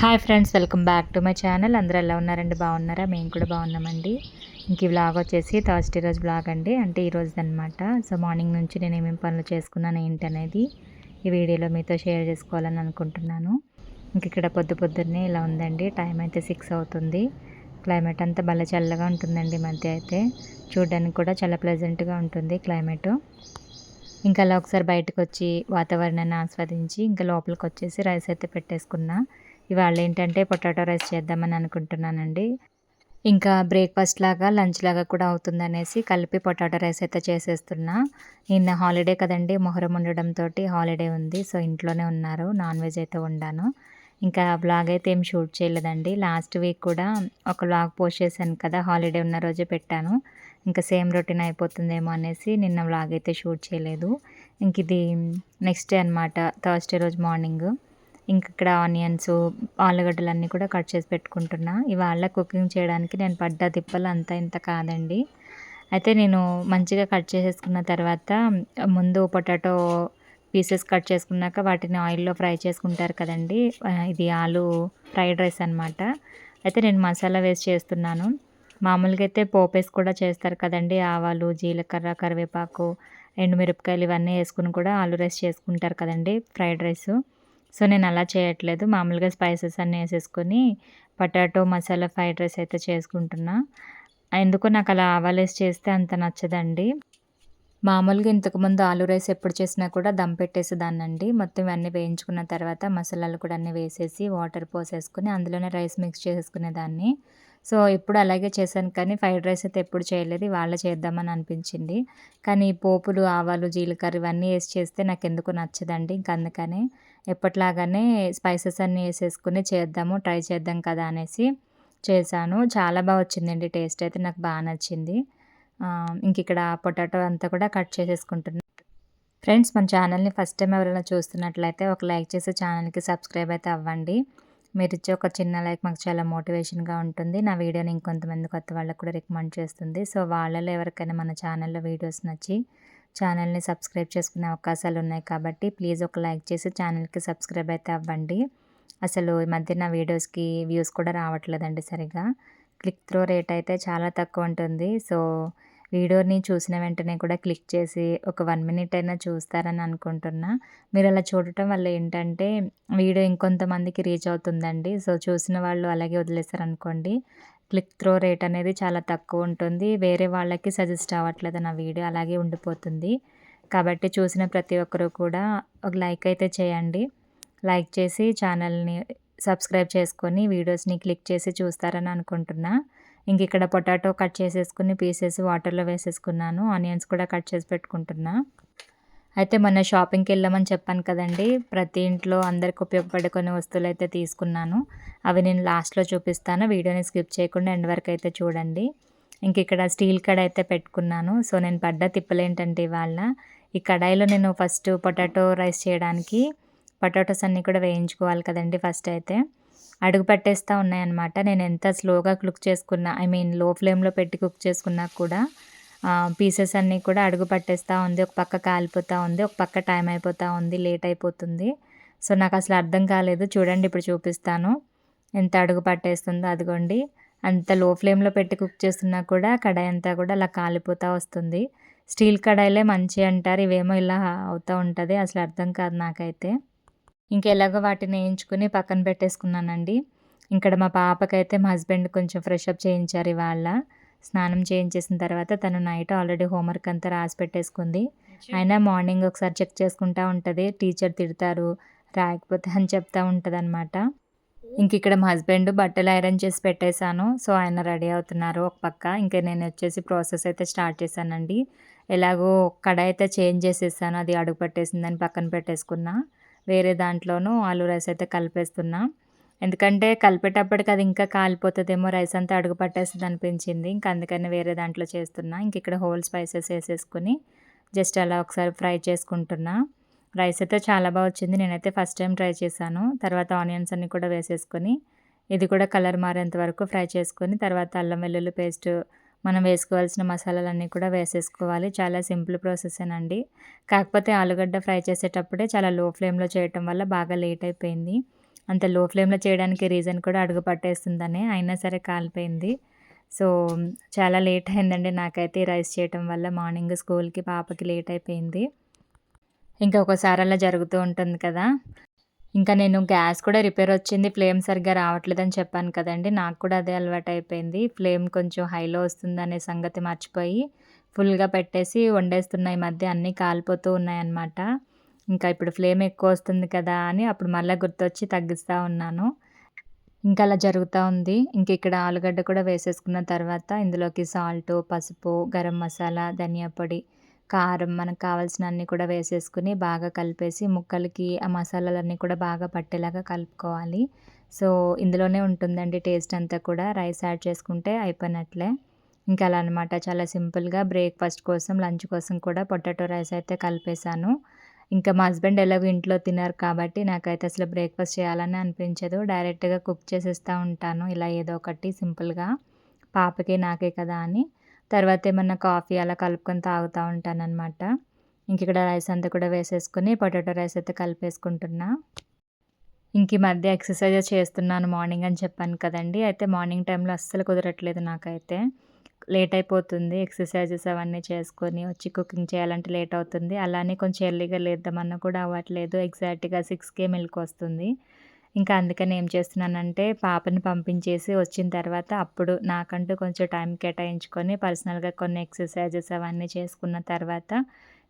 Hi friends welcome back to my channel. అందరూ ఎలా ఉన్నారండి? బాగున్నారా? మేము కూడా బాగున్నామండి. ఇంక ఈ బ్లాగ్ వచ్చేసి థర్స్డే రోజు బ్లాగ్ అండి. అంటే ఈ రోజు అనమాట సో మార్నింగ్ నుంచి నేను ఏమేమి పనులు చేసుకున్నాను ఏంటి అనేది ఈ వీడియోలో మీతో షేర్ చేసుకోవాలని అనుకుంటున్నాను. ఇంక ఇక్కడ పొద్దు పొద్దున్నే ఇలా ఉందండి. టైం అయితే సిక్స్ అవుతుంది. క్లైమేట్ అంతా భలే చల్లగా ఉంటుందండి మధ్య అయితే. చూడడానికి కూడా చాలా ప్లెజెంట్గా ఉంటుంది క్లైమేట్. ఇంకా అలా ఒకసారి బయటకు వచ్చి వాతావరణాన్ని ఆస్వాదించి ఇంకా లోపలికి వచ్చేసి రైస్ అయితే పెట్టేసుకున్నా. ఇవాళ ఏంటంటే పొటాటో రైస్ చేద్దామని అనుకుంటున్నానండి. ఇంకా బ్రేక్ఫాస్ట్ లాగా లంచ్ లాగా కూడా అవుతుందనేసి కలిపి పొటాటో రైస్ అయితే చేసేస్తున్నా. నిన్న హాలిడే కదండి మొహరం ఉండడంతో హాలిడే ఉంది సో ఇంట్లోనే ఉన్నారు నాన్ వెజ్ అయితే వండాను. ఇంకా బ్లాగ్ అయితే ఏం షూట్ చేయలేదండి. లాస్ట్ వీక్ కూడా ఒక బ్లాగ్ పోస్ట్ చేశాను కదా హాలిడే ఉన్న రోజే పెట్టాను. ఇంకా సేమ్ రొటీన్ అయిపోతుందేమో అనేసి నిన్న బ్లాగ్ అయితే షూట్ చేయలేదు. ఇంక ఇది నెక్స్ట్ డే అనమాట థర్స్డే రోజు మార్నింగ్. ఇంక ఇక్కడ ఆనియన్స్ ఆలుగడ్డలు అన్నీ కూడా కట్ చేసి పెట్టుకుంటున్నా. ఇవాళ కుకింగ్ చేయడానికి నేను పడ్డ తిప్పలు అంత ఇంత కాదండి. అయితే నేను మంచిగా కట్ చేసేసుకున్న తర్వాత ముందు పొటాటో పీసెస్ కట్ చేసుకున్నాక వాటిని ఆయిల్లో ఫ్రై చేసుకుంటారు కదండి. ఇది ఆలు ఫ్రైడ్ రైస్ అనమాట అయితే నేను మసాలా వేసి చేస్తున్నాను. మామూలుగా అయితే పోపేసి కూడా చేస్తారు కదండి. ఆవాలు జీలకర్ర కరివేపాకు ఎండుమిరపకాయలు ఇవన్నీ వేసుకుని కూడా ఆలు రైస్ చేసుకుంటారు కదండి ఫ్రైడ్ రైస్. సో నేను అలా చేయట్లేదు. మామూలుగా స్పైసెస్ అన్నీ వేసేసుకొని పొటాటో మసాలా ఫ్రైడ్ రైస్ అయితే చేసుకుంటున్నా. ఎందుకో నాకు అలా ఆవాలేసి చేస్తే అంత నచ్చదండి. మామూలుగా ఇంతకుముందు ఆలు రైస్ ఎప్పుడు చేసినా కూడా దమ్ పెట్టేసేదాన్నండి. మొత్తం ఇవన్నీ వేయించుకున్న తర్వాత మసాలాలు కూడా అన్నీ వేసేసి వాటర్ పోసేసుకుని అందులోనే రైస్ మిక్స్ చేసేసుకునేదాన్ని. సో ఎప్పుడు అలాగే చేశాను కానీ ఫ్రైడ్ రైస్ అయితే ఎప్పుడు చేయలేదు. వాళ్ళ చేద్దామని అనిపించింది. కానీ పోపులు ఆవాలు జీలకర్ర ఇవన్నీ వేసి చేస్తే నాకు ఎందుకు నచ్చదండి. ఇంక అందుకనే ఎప్పట్లాగానే స్పైసెస్ అన్నీ వేసేసుకుని చేద్దాము ట్రై చేద్దాం కదా అనేసి చేశాను. చాలా బాగా వచ్చిందండి టేస్ట్ అయితే నాకు బాగా నచ్చింది. ఇంక ఇక్కడ పొటాటో అంతా కూడా కట్ చేసేసుకుంటున్నాను ఫ్రెండ్స్ మన ఛానల్ని ఫస్ట్ టైం ఎవరైనా చూస్తున్నట్లయితే ఒక లైక్ చేసి ఛానల్కి సబ్స్క్రైబ్ అయితే అవ్వండి. మీరు ఇచ్చే ఒక చిన్న లైక్ మాకు చాలా మోటివేషన్గా ఉంటుంది. నా వీడియోని ఇంకొంతమంది కొత్త వాళ్ళకు కూడా రికమెండ్ చేస్తుంది. సో వాళ్ళలో ఎవరికైనా మన ఛానల్లో వీడియోస్ నచ్చి ఛానల్ని సబ్స్క్రైబ్ చేసుకునే అవకాశాలు ఉన్నాయి కాబట్టి ప్లీజ్ ఒక లైక్ చేసి ఛానల్కి సబ్స్క్రైబ్ అయితే అవ్వండి. అసలు ఈ మధ్య నా వీడియోస్కి వ్యూస్ కూడా రావట్లేదండి సరిగా. క్లిక్ త్రో రేట్ అయితే చాలా తక్కువ ఉంటుంది. సో వీడియోని చూసిన వెంటనే కూడా క్లిక్ చేసి ఒక వన్ మినిట్ అయినా చూస్తారని అనుకుంటున్నా. మీరు అలా చూడటం వల్ల ఏంటంటే వీడియో ఇంకొంతమందికి రీచ్ అవుతుందండి. సో చూసిన వాళ్ళు అలాగే వదిలేశారనుకోండి క్లిక్ త్రో రేట్ అనేది చాలా తక్కువ ఉంటుంది. వేరే వాళ్ళకి సజెస్ట్ అవ్వట్లేదు నా వీడియో అలాగే ఉండిపోతుంది. కాబట్టి చూసిన ప్రతి ఒక్కరూ కూడా ఒక లైక్ అయితే చేయండి. లైక్ చేసి ఛానల్ని సబ్స్క్రైబ్ చేసుకొని వీడియోస్ని క్లిక్ చేసి చూస్తారని అనుకుంటున్నా. ఇంక ఇక్కడ పొటాటో కట్ చేసేసుకుని పీసెస్ వాటర్లో వేసేసుకున్నాను. ఆనియన్స్ కూడా కట్ చేసి పెట్టుకుంటున్నా. అయితే మొన్న షాపింగ్కి వెళ్ళామని చెప్పాను కదండి. ప్రతి ఇంట్లో అందరికి ఉపయోగపడే కొన్ని వస్తువులు అయితే తీసుకున్నాను. అవి నేను లాస్ట్లో చూపిస్తాను. వీడియోని స్కిప్ చేయకుండా ఎండ్ వరకు అయితే చూడండి. ఇంక ఇక్కడ స్టీల్ కడాయి అయితే పెట్టుకున్నాను. సో నేను పడ్డ తిప్పలేంటంటే ఇవాళ. ఈ కడాయిలో నేను ఫస్ట్ పొటాటో రైస్ చేయడానికి పొటాటోస్ అన్నీ కూడా వేయించుకోవాలి కదండి ఫస్ట్ అయితే. అడుగు పెట్టేస్తూ ఉన్నాయన్నమాట. నేను ఎంత స్లోగా కుక్ చేసుకున్నా ఐ మీన్లో ఫ్లేమ్లో పెట్టి కుక్ చేసుకున్నా కూడా పీసెస్ అన్నీ కూడా అడుగు పట్టేస్తూ ఉంది. ఒక పక్క కాలిపోతూ ఉంది ఒక పక్క టైం అయిపోతూ ఉంది లేట్ అయిపోతుంది. సో నాకు అసలు అర్థం కాలేదు. చూడండి ఇప్పుడు చూపిస్తాను. ఎంత అడుగు పట్టేస్తుందో అదిగోండి. అంత లో ఫ్లేమ్లో పెట్టి కుక్ చేస్తున్నా కూడా కడాయి అంతా కూడా అలా కాలిపోతూ వస్తుంది. స్టీల్ కడాయిలే మంచి అంటారు. ఇవేమో ఇలా అవుతూ ఉంటుంది. అసలు అర్థం కాదు నాకైతే. ఇంకెలాగో వాటిని వేయించుకుని పక్కన పెట్టేసుకున్నానండి. ఇక్కడ మా పాపకైతే మా హస్బెండ్ కొంచెం ఫ్రెష్ అప్ చేయించారు ఇవాళ. స్నానం చేయించేసిన తర్వాత తను నైట్ ఆల్రెడీ హోంవర్క్ అంతా రాసి పెట్టేసుకుంది. అయినా మార్నింగ్ ఒకసారి చెక్ చేసుకుంటూ ఉంటుంది. టీచర్ తిడతారు రాయకపోతే అని చెప్తూ ఉంటుంది అనమాట ఇంక ఇక్కడ మా హస్బెండ్ బట్టలు ఐరన్ చేసి పెట్టేశాను. సో ఆయన రెడీ అవుతున్నారు ఒక పక్క. ఇంకా నేను వచ్చేసి ప్రాసెస్ అయితే స్టార్ట్ చేశానండి. ఎలాగో కడాయి అయితే చేంజ్ చేసేసాను. అది అడుగు పట్టేసిందని పక్కన పెట్టేసుకున్నా. వేరే దాంట్లోనూ ఆలు రైస్ అయితే కలిపేస్తున్నా. ఎందుకంటే కలిపేటప్పటికి అది ఇంకా కాలిపోతుందేమో రైస్ అంతా అడుగు పట్టేస్తుంది అనిపించింది. ఇంకా అందుకని వేరే దాంట్లో చేస్తున్నా. ఇంక ఇక్కడ హోల్ స్పైసెస్ వేసేసుకుని జస్ట్ అలా ఒకసారి ఫ్రై చేసుకుంటున్నా. రైస్ అయితే చాలా బాగా వచ్చింది. నేనైతే ఫస్ట్ టైం ట్రై చేశాను. తర్వాత ఆనియన్స్ అన్నీ కూడా వేసేసుకొని ఇది కూడా కలర్ మారేంత వరకు ఫ్రై చేసుకొని తర్వాత అల్లం వెల్లుల్లి పేస్ట్ మనం వేసుకోవాల్సిన మసాలాలన్నీ కూడా వేసేసుకోవాలి. చాలా సింపుల్ ప్రాసెసేనండి. కాకపోతే ఆలుగడ్డ ఫ్రై చేసేటప్పుడే చాలా లో ఫ్లేమ్లో చేయటం వల్ల బాగా లేట్ అయిపోయింది. అంత లో ఫ్లేమ్‌లో చేయడానికి రీజన్ కూడా అడుగు పట్టేస్తుందని అయినా సరే కాలిపోయింది. సో, చాలా లేట్ అయిందండి నాకైతే రైస్ చేయటం వల్ల మార్నింగ్ స్కూల్‌కి పాపకి లేట్ అయిపోయింది. ఇంకా ఒకసారి అలా జరుగుతూ ఉంటుంది కదా! ఇంకా నేను గ్యాస్ కూడా రిపేర్ వచ్చింది. ఫ్లేమ్ సరిగ్గా రావట్లేదని చెప్పాను కదండి నాకు కూడా అదే అలవాటు అయిపోయింది ఫ్లేమ్ కొంచెం హైలో వస్తుందనే సంగతి మర్చిపోయి ఫుల్‌గా పెట్టేసి వండేస్తున్నాయి ఈ మధ్య అన్నీ కాలిపోతూ ఉన్నాయన్నమాట. ఇంకా ఇప్పుడు ఫ్లేమ్ ఎక్కువ వస్తుంది కదా! అని అప్పుడు మళ్ళీ గుర్తొచ్చి తగ్గిస్తూ ఉన్నాను. ఇంకా అలా జరుగుతూ ఉంది. ఇంక ఇక్కడ ఆలుగడ్డ కూడా వేసేసుకున్న తర్వాత ఇందులోకి సాల్టు, పసుపు, గరం మసాలా, ధనియా పొడి, కారం మనకు కావాల్సిన అన్నీ కూడా వేసేసుకుని బాగా కలిపేసి ముక్కలకి ఆ మసాలాలన్నీ కూడా బాగా పట్టేలాగా కలుపుకోవాలి. సో, ఇందులోనే ఉంటుందండి టేస్ట్ అంతా కూడా. రైస్ యాడ్ చేసుకుంటే అయిపోయినట్లే. ఇంకా అలా అనమాట. చాలా సింపుల్‌గా బ్రేక్‌ఫాస్ట్ కోసం, లంచ్ కోసం కూడా పొటాటో రైస్ అయితే కలిపేశాను. ఇంకా మా హస్బెండ్ ఎలాగో ఇంట్లో తినరు కాబట్టి నాకైతే అసలు బ్రేక్‌ఫాస్ట్ చేయాలని అనిపించదు. డైరెక్ట్‌గా కుక్ చేసేస్తూ ఉంటాను. ఇలా ఏదో ఒకటి సింపుల్‌గా. పాపకి, నాకే కదా అని. తర్వాత ఏమన్నా కాఫీ అలా కలుపుకొని తాగుతూ ఉంటానన్నమాట ఇంక ఇక్కడ రైస్ అంతా కూడా వేసేసుకొని పొటాటో రైస్ అయితే కలిపేసుకుంటున్నా. ఇంక ఈ మధ్య ఎక్సర్సైజ్ చేస్తున్నాను మార్నింగ్ అని చెప్పాను కదండీ! అయితే మార్నింగ్ టైంలో అస్సలు కుదరట్లేదు నాకైతే. లేట్ అయిపోతుంది. ఎక్సర్సైజెస్ అవన్నీ చేసుకొని వచ్చి కుకింగ్ చేయాలంటే లేట్ అవుతుంది. అలానే కొంచెం ఎర్లీగా లేద్దామన్నా కూడా అవ్వట్లేదు. ఎగ్జాక్ట్‌గా 6కే మెలుకువొస్తుంది. ఇంకా అందుకని ఏం చేస్తున్నానంటే పాపని పంపించేసి వచ్చిన తర్వాత అప్పుడు నాకంటూ కొంచెం టైం కేటాయించుకొని పర్సనల్‌గా కొన్ని ఎక్సర్సైజెస్ అవన్నీ చేసుకున్న తర్వాత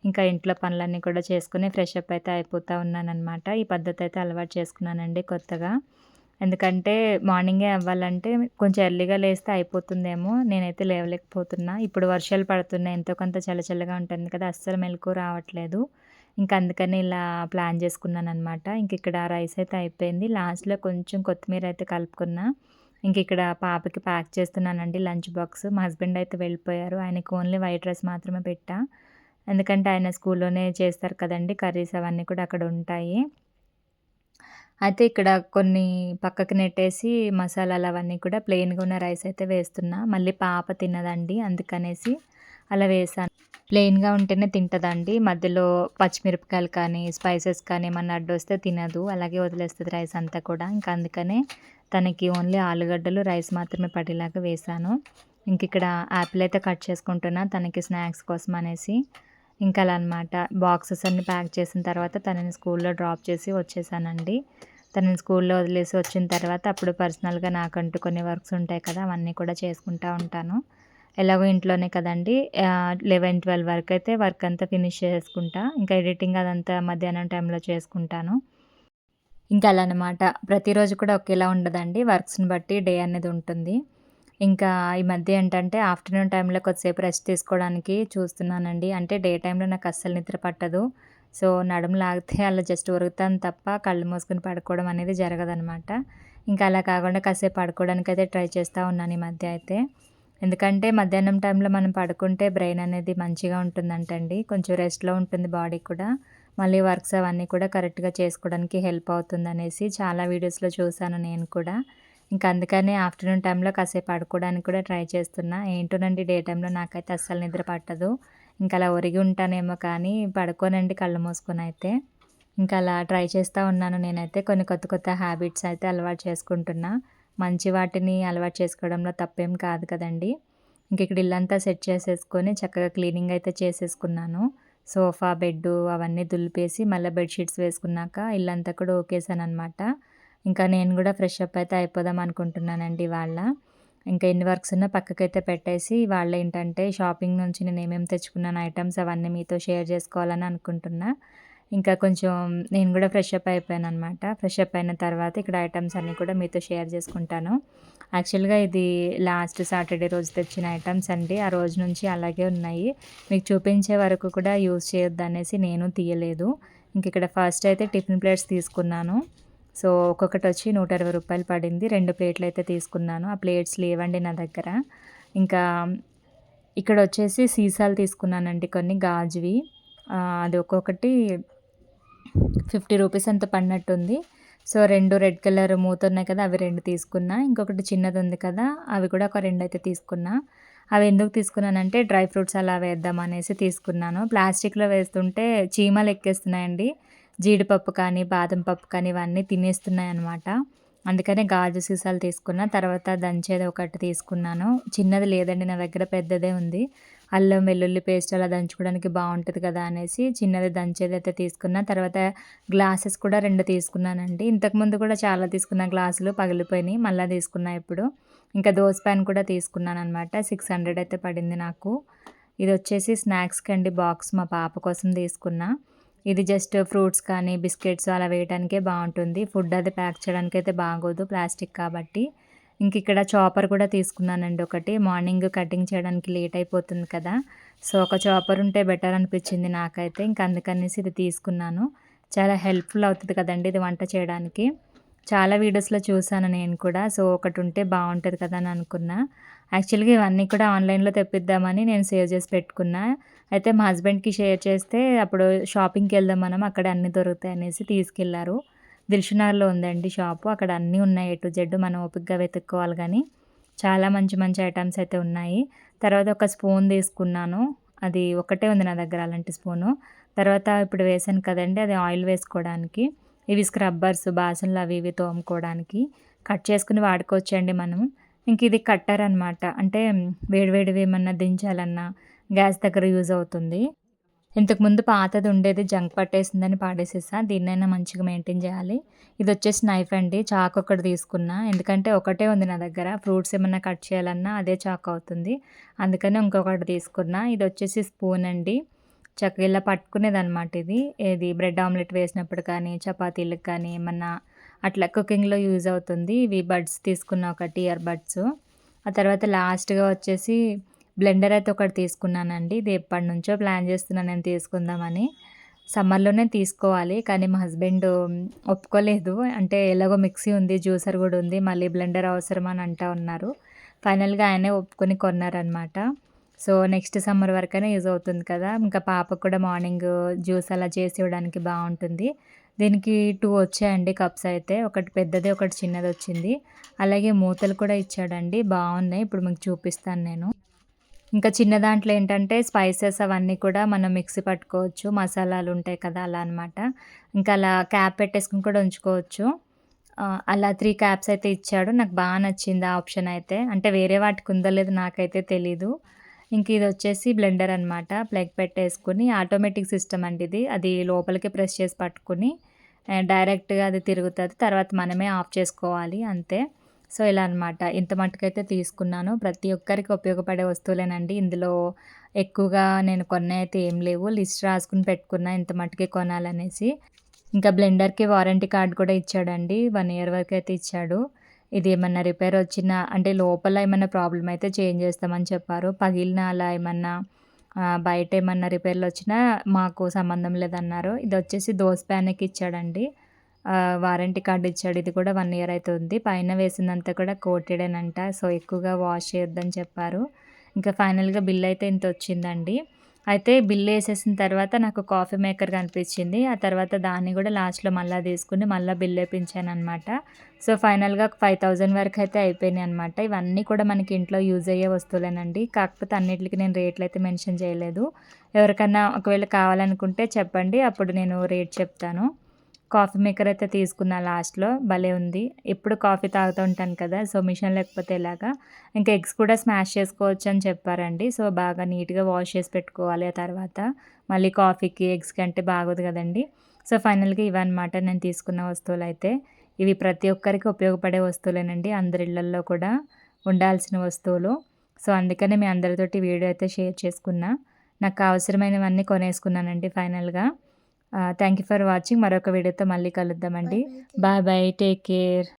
ఇంకా ఇంట్లో పనులన్నీ కూడా చేసుకుని ఫ్రెష్ అప్ అయితే అయిపోతూ ఉన్నానన్నమాట ఈ పద్ధతి అయితే అలవాటు చేసుకున్నానండి కొత్తగా. ఎందుకంటే మార్నింగే అవ్వాలంటే కొంచెం ఎర్లీగా లేస్తే అయిపోతుందేమో. నేనైతే లేవలేకపోతున్నా. ఇప్పుడు వర్షాలు పడుతున్నాయి. ఎంతో కొంత చల్లచల్లగా ఉంటుంది కదా! అస్సలు మెలుకువ రావట్లేదు. ఇంకా అందుకని ఇలా ప్లాన్ చేసుకున్నాను అనమాట ఇంక ఇక్కడ రైస్ అయితే అయిపోయింది. లాస్ట్‌లో కొంచెం కొత్తిమీర అయితే కలుపుకున్నా. ఇంక ఇక్కడ పాపకి ప్యాక్ చేస్తున్నానండి లంచ్ బాక్స్. మా హస్బెండ్ అయితే వెళ్ళిపోయారు. ఆయనకి ఓన్లీ వైట్ రైస్ మాత్రమే పెట్టా. ఎందుకంటే ఆయన స్కూల్లోనే చేస్తారు కదండి కర్రీస్ అవన్నీ కూడా అక్కడ ఉంటాయి. అయితే ఇక్కడ కొన్ని పక్కకి నెట్టేసి మసాలాలు అవన్నీ కూడా ప్లెయిన్‌గా ఉన్న రైస్ అయితే వేస్తున్నా. మళ్ళీ పాప తినదండి. అందుకనేసి అలా వేసాను ప్లెయిన్‌గా ఉంటేనే తింటదండి. మధ్యలో పచ్చిమిరపకాయలు కానీ, స్పైసెస్ కానీ ఏమన్నా అడ్డొస్తే తినదు. అలాగే వదిలేస్తుంది రైస్ అంతా కూడా. ఇంకా అందుకనే తనకి ఓన్లీ ఆలుగడ్డలు, రైస్ మాత్రమే పడేలాగా వేశాను. ఇంక ఇక్కడ యాపిల్ అయితే కట్ చేసుకుంటున్నా తనకి స్నాక్స్ కోసం అనేసి. ఇంకా అలా అనమాట. బాక్సెస్ అన్ని ప్యాక్ చేసిన తర్వాత తనని స్కూల్‌లో డ్రాప్ చేసి వచ్చేసానండి. తనని స్కూల్‌లో వదిలేసి వచ్చిన తర్వాత అప్పుడు పర్సనల్‌గా నాకంటూ కొన్ని వర్క్స్ ఉంటాయి కదా! అవన్నీ కూడా చేసుకుంటా ఉంటాను. ఎలాగో ఇంట్లోనే కదండీ! లెవెన్ ట్వెల్వ్ వరకు అయితే వర్క్ అంతా ఫినిష్ చేసుకుంటా. ఇంకా ఎడిటింగ్ అదంతా మధ్యాహ్నం టైంలో చేసుకుంటాను. ఇంకా అలా అనమాట. ప్రతిరోజు కూడా ఒకేలా ఉండదండి. వర్క్స్‌ని బట్టి డే అనేది ఉంటుంది. ఇంకా ఈ మధ్య ఏంటంటే ఆఫ్టర్‌నూన్ టైంలో కొద్దిసేపు రెస్ట్ తీసుకోవడానికి చూస్తున్నానండి. అంటే డే టైంలో నాకు అస్సలు నిద్ర పట్టదు. సో, నడుము లాగితే అలా జస్ట్ ఉరుగుతాను తప్ప కళ్ళు మూసుకుని పడుకోవడం అనేది జరగదనమాట. ఇంకా అలా కాకుండా కాసేపు పడుకోవడానికి అయితే ట్రై చేస్తూ ఉన్నాను ఈ మధ్య అయితే. ఎందుకంటే మధ్యాహ్నం టైంలో మనం పడుకుంటే బ్రెయిన్ అనేది మంచిగా ఉంటుందంటండి. కొంచెం రెస్ట్‌లో ఉంటుంది బాడీ కూడా. మళ్ళీ వర్క్స్ అవన్నీ కూడా కరెక్ట్‌గా చేసుకోవడానికి హెల్ప్ అవుతుంది అనేసి చాలా వీడియోస్‌లో చూశాను నేను కూడా. ఇంకా అందుకనే ఆఫ్టర్‌నూన్ టైంలో కాసేపు పడుకోవడానికి కూడా ట్రై చేస్తున్నా. ఏంటోనండి డే టైంలో నాకైతే అస్సలు నిద్ర పట్టదు. ఇంకా అలా ఒరిగి ఉంటానేమో కానీ పడుకోనండి కళ్ళు అయితే ఇంకా అలా ట్రై చేస్తా ఉన్నాను నేనైతే. కొన్ని కొత్త కొత్త హ్యాబిట్స్ అయితే అలవాటు చేసుకుంటున్నా. మంచి వాటిని అలవాటు చేసుకోవడంలో తప్పేం కాదు కదండీ! ఇంక ఇక్కడ ఇల్లంతా సెట్ చేసేసుకొని చక్కగా క్లీనింగ్ అయితే చేసేసుకున్నాను. సోఫా, బెడ్డు అవన్నీ దులిపేసి మళ్ళీ బెడ్‌షీట్స్ వేసుకున్నాక ఇల్లంతా కూడా ఊకేసాననమాట. ఇంకా నేను కూడా ఫ్రెష్ అప్ అయితే అయిపోదాం అనుకుంటున్నానండి వాళ్ళ ఇంకా ఎన్ని వర్క్స్ ఉన్నా పక్కకైతే పెట్టేసి వాళ్ళు ఏంటంటే షాపింగ్ నుంచి నేను ఏమేమి తెచ్చుకున్నాను ఐటమ్స్ అవన్నీ మీతో షేర్ చేసుకోవాలని అనుకుంటున్నా. ఇంకా కొంచెం నేను కూడా ఫ్రెష్ అప్ అయిపోయాను అనమాట ఫ్రెష్ అప్ అయిన తర్వాత ఇక్కడ ఐటమ్స్ అన్నీ కూడా మీతో షేర్ చేసుకుంటాను. యాక్చువల్‌గా ఇది లాస్ట్ సాటర్డే రోజు తెచ్చిన ఐటమ్స్ అండి. ఆ రోజు నుంచి అలాగే ఉన్నాయి. మీకు చూపించే వరకు కూడా యూజ్ చేయొద్దనేసి నేను తీయలేదు. ఇంక ఇక్కడ ఫస్ట్ అయితే టిఫిన్ ప్లేట్స్ తీసుకున్నాను. సో, ఒక్కొక్కటి వచ్చి నూట ఇరవై రూపాయలు పడింది. రెండు ప్లేట్లు అయితే తీసుకున్నాను. ఆ ప్లేట్స్ లేవండి నా దగ్గర. ఇంకా ఇక్కడ వచ్చేసి సీసాలు తీసుకున్నానండి కొన్ని గాజువి. అది ఒక్కొక్కటి 50 రూపీస్ అంత పడినట్టుంది. సో, రెండు రెడ్ కలర్ మూతున్నాయి కదా! అవి రెండు తీసుకున్నా. ఇంకొకటి చిన్నది ఉంది కదా! అవి కూడా ఒక రెండు అయితే తీసుకున్నా. అవి ఎందుకు తీసుకున్నానంటే డ్రై ఫ్రూట్స్ అలా వేద్దాం అనేసి తీసుకున్నాను. ప్లాస్టిక్‌లో వేస్తుంటే చీమలు ఎక్కేస్తున్నాయండి. జీడిపప్పు కానీ బాదం పప్పు కానీ ఇవన్నీ తినేస్తున్నాయి అనమాట అందుకనే గాజు సీసాలు తీసుకున్న తర్వాత దంచేది ఒకటి తీసుకున్నాను. చిన్నది లేదండి నా దగ్గర పెద్దదే ఉంది. అల్లం వెల్లుల్లి పేస్ట్ అలా దంచుకోవడానికి బాగుంటుంది కదా అనేసి చిన్నది దంచేది అయితే తీసుకున్న తర్వాత గ్లాసెస్ కూడా రెండు తీసుకున్నానండి. ఇంతకుముందు కూడా చాలా తీసుకున్న గ్లాసులు పగిలిపోయినాయి మళ్ళీ తీసుకున్నా ఇప్పుడు. ఇంకా దోశ ప్యాన్ కూడా తీసుకున్నాను అనమాట సిక్స్ హండ్రెడ్ అయితే పడింది నాకు. ఇది వచ్చేసి స్నాక్స్కి అండి బాక్స్ మా పాప కోసం తీసుకున్నా. ఇది జస్ట్ ఫ్రూట్స్ కానీ బిస్కెట్స్ అలా వేయడానికే బాగుంటుంది. ఫుడ్ అది ప్యాక్ చేయడానికి అయితే బాగోదు ప్లాస్టిక్ కాబట్టి. ఇంక ఇక్కడ చాపర్ కూడా తీసుకున్నానండి ఒకటి. మార్నింగ్ కటింగ్ చేయడానికి లేట్ అయిపోతుంది కదా. సో ఒక చాపర్ ఉంటే బెటర్ అనిపించింది నాకైతే. ఇంక అందుకనేసి ఇది తీసుకున్నాను. చాలా హెల్ప్ఫుల్ అవుతుంది కదండి ఇది వంట చేయడానికి. చాలా వీడియోస్లో చూసాను నేను కూడా. సో ఒకటి ఉంటే బాగుంటుంది కదా అని అనుకున్నా. యాక్చువల్గా ఇవన్నీ కూడా ఆన్లైన్లో తెప్పిద్దామని నేను సేవ్ చేసి పెట్టుకున్నా. అయితే మా హస్బెండ్కి షేర్ చేస్తే అప్పుడు షాపింగ్కి వెళ్దాం మనం అక్కడ అన్నీ దొరుకుతాయి అనేసి తీసుకెళ్ళారు. దిల్షునగర్లో ఉందండి షాపు. అక్కడ అన్నీ ఉన్నాయి. ఎటు జెడ్ మనం ఓపిక్గా వెతుక్కోవాలి కానీ చాలా మంచి మంచి ఐటమ్స్ అయితే ఉన్నాయి. తర్వాత ఒక స్పూన్ తీసుకున్నాను. అది ఒకటే ఉంది నా దగ్గర అలాంటి స్పూను. తర్వాత ఇప్పుడు వేసాను కదండి అది ఆయిల్ వేసుకోవడానికి. ఇవి స్క్రబ్బర్స్ బాసనలు అవి ఇవి తోముకోవడానికి కట్ చేసుకుని వాడుకోవచ్చండి మనం. ఇంక ఇది కట్టర్ అనమాట అంటే వేడివేడివి ఏమన్నా దించాలన్నా గ్యాస్ దగ్గర యూజ్ అవుతుంది. ఇంతకుముందు పాతది ఉండేది జంక్ పట్టేసిందని పాడేసేసా. దీన్నైనా మంచిగా మెయింటైన్ చేయాలి. ఇది వచ్చేసి నైఫ్ అండి. చాకు ఒకటి తీసుకున్నా. ఎందుకంటే ఒకటే ఉంది నా దగ్గర. ఫ్రూట్స్ ఏమన్నా కట్ చేయాలన్నా అదే చాకు అవుతుంది. అందుకని ఇంకొకటి తీసుకున్నా. ఇది వచ్చేసి స్పూన్ అండి. చక్కగా ఇలా పట్టుకునేది అనమాట ఇది. ఏది? బ్రెడ్ ఆమ్లెట్ వేసినప్పుడు కానీ చపాతీలకు కానీ ఏమన్నా అట్లా కుకింగ్లో యూజ్ అవుతుంది. ఇవి బడ్స్ తీసుకున్న ఒకటి ఇయర్ బడ్స్. ఆ తర్వాత లాస్ట్గా వచ్చేసి బ్లెండర్ అయితే ఒకటి తీసుకున్నానండి. ఇది ఎప్పటి నుంచో ప్లాన్ చేస్తున్నాను నేను తీసుకుందామని. సమ్మర్లోనే తీసుకోవాలి కానీ మా హస్బెండ్ ఒప్పుకోలేదు. అంటే ఎలాగో మిక్సీ ఉంది జ్యూసర్ కూడా ఉంది మళ్ళీ బ్లెండర్ అవసరం అని అంటా ఉన్నారు. ఫైనల్గా ఆయనే ఒప్పుకొని కొన్నారనమాట సో నెక్స్ట్ సమ్మర్ వరకైనా యూజ్ అవుతుంది కదా. ఇంకా పాపకు కూడా మార్నింగ్ జ్యూస్ అలా చేసి ఇవ్వడానికి బాగుంటుంది. దీనికి టూ వచ్చాయండి కప్స్ అయితే. ఒకటి పెద్దది ఒకటి చిన్నది వచ్చింది. అలాగే మూతలు కూడా ఇచ్చాడండి. బాగున్నాయి. ఇప్పుడు మీకు చూపిస్తాను నేను. ఇంకా చిన్న దాంట్లో ఏంటంటే స్పైసెస్ అవన్నీ కూడా మనం మిక్సీ పట్టుకోవచ్చు. మసాలాలు ఉంటాయి కదా అలా అనమాట ఇంకా అలా క్యాప్ పెట్టేసుకుని కూడా ఉంచుకోవచ్చు. అలా త్రీ క్యాప్స్ అయితే ఇచ్చాడు. నాకు బాగా నచ్చింది ఆ ఆప్షన్ అయితే. అంటే వేరే వాటికి ఉందో లేదో నాకైతే తెలీదు. ఇంక ఇది వచ్చేసి బ్లెండర్ అనమాట ప్లగ్ పెట్టేసుకుని ఆటోమేటిక్ సిస్టమ్ అండి ఇది. అది లోపలికి ప్రెస్ చేసి పట్టుకుని డైరెక్ట్గా అది తిరుగుతుంది. తర్వాత మనమే ఆఫ్ చేసుకోవాలి అంతే. సో ఇలా అనమాట ఇంత మట్టుకైతే తీసుకున్నాను. ప్రతి ఒక్కరికి ఉపయోగపడే వస్తువులేనండి. ఇందులో ఎక్కువగా నేను కొన్న అయితే ఏం లేవు. లిస్ట్ రాసుకుని పెట్టుకున్నా ఇంత మట్టుకే కొనాలనేసి. ఇంకా బ్లెండర్కి వారంటీ కార్డ్ కూడా ఇచ్చాడండి. వన్ ఇయర్ వరకు అయితే ఇచ్చాడు. ఇది ఏమన్నా రిపేర్ వచ్చినా అంటే లోపల ఏమన్నా ప్రాబ్లం అయితే చేంజ్ చేస్తామని చెప్పారు. పగిలిన అలా ఏమన్నా బయట ఏమన్నా రిపేర్లు వచ్చినా మాకు సంబంధం లేదన్నారు. ఇది వచ్చేసి దోశ ప్యాన్కి ఇచ్చాడండి. వారంటీ కార్డు ఇచ్చాడు. ఇది కూడా వన్ ఇయర్ అవుతుంది పైన వేసిందంతా కూడా కోటెడేనంట సో ఎక్కువగా వాష్ చేయొద్దని చెప్పారు. ఇంకా ఫైనల్గా బిల్ అయితే ఇంత వచ్చిందండి. అయితే బిల్ వేసేసిన తర్వాత నాకు కాఫీ మేకర్ కనిపించింది. ఆ తర్వాత దాన్ని కూడా లాస్ట్లో మళ్ళీ తీసుకుని మళ్ళీ బిల్ వేపించాను అనమాట సో ఫైనల్గా ఫైవ్ థౌజండ్ వరకు అయితే అయిపోయినాయి అనమాట ఇవన్నీ కూడా మనకి ఇంట్లో యూజ్ అయ్యే వస్తువులేనండి. కాకపోతే అన్నిటికీ నేను రేట్లు అయితే మెన్షన్ చేయలేదు. ఎవరికన్నా ఒకవేళ కావాలనుకుంటే చెప్పండి. అప్పుడు నేను రేట్ చెప్తాను. కాఫీ మేకర్ అయితే తీసుకున్నా లాస్ట్లో. భలే ఉంది. ఎప్పుడు కాఫీ తాగుతూ ఉంటాను కదా సో మిషన్ లేకపోతే ఇలాగా ఇంకా ఎగ్స్ కూడా స్మాష్ చేసుకోవచ్చు అని చెప్పారండి. సో బాగా నీట్గా వాష్ చేసి పెట్టుకోవాలి ఆ తర్వాత. మళ్ళీ కాఫీకి ఎగ్స్కి అంటే బాగోదు కదండి. సో ఫైనల్గా ఇవన్నమాట నేను తీసుకున్న వస్తువులు అయితే ఇవి ప్రతి ఒక్కరికి ఉపయోగపడే వస్తువులేనండి. అందరి ఇళ్ళల్లో కూడా ఉండాల్సిన వస్తువులు. సో అందుకనే మీ అందరితోటి వీడియో అయితే షేర్ చేసుకున్నా. నాకు అవసరమైనవన్నీ కొనేసుకున్నానండి ఫైనల్గా. థ్యాంక్ యూ ఫర్ వాచింగ్ మరొక వీడియోతో మళ్ళీ కలుద్దామండి. Bye bye take care